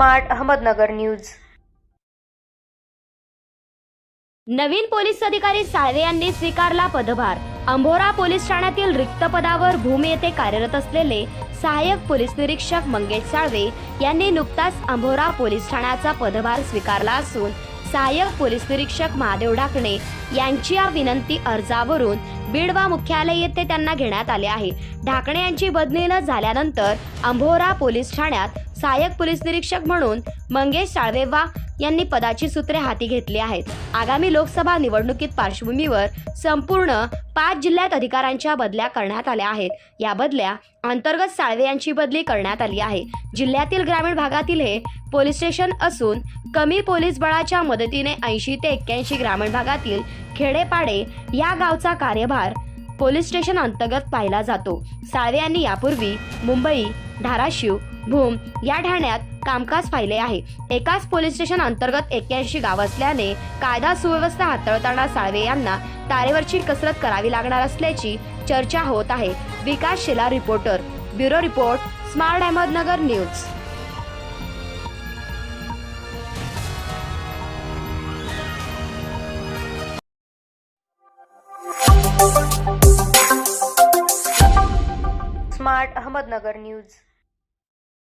Smart Ahmednagar news. नवीन police अधिकारी साळवे यांनी स्वीकारला पदभार. अंभोरा पोलीस ठाण्यातील रिक्त पदावर भूमी येथे कार्यरत असलेले सहाय्यक पोलीस निरीक्षक मंगेश साळवे यांनी नुकताच अंभोरा पोलीस ठाण्याचा पदभार स्वीकारला असून सहाय्यक पोलीस निरीक्षक महादेव ढाकणे यांची या विनंती अर्जावरून बीडवा मुख्यालय येथे त्यांना घेण्यात आले आहे. ढाकणे यांची बदली न झाल्यानंतर अंभोरा पोलीस ठाण्यात सहाय्यक पोलीस निरीक्षक म्हणून मंगेश साळवेवा यांनी पदाची सूत्रे हाती घेतली आहेत. आगामी लोकसभा निवडणुकीत पार्श्वभूमीवर संपूर्ण पाच जिल्ह्यात अधिकाऱ्यांच्या बदल्या करण्यात आल्या आहेत. या बदल्या अंतर्गत साळवे यांची बदली करण्यात आली आहे. जिल्ह्यातील ग्रामीण भागातील हे पोलीस स्टेशन असून कमी पोलीस बळाच्या मदतीने ऐंशी ते एक्क्याऐंशी ग्रामीण भागातील खेडेपाडे या गावचा कार्यभार पोलीस स्टेशन अंतर्गत पाहिला जातो. साळवे यांनी यापूर्वी मुंबई धाराशिव भूम या ठाण्यात कामकाज पाहिले आहे. एकाच पोलीस स्टेशन अंतर्गत एक्क्याऐंशी गाव असल्याने कायदा सुव्यवस्था हाताळताना साळवे यांना तारेवरची कसरत करावी लागणार असल्याची चर्चा होत आहे. Vikas Shela reporter bureau report smart Ahmednagar news. Smart Ahmednagar news.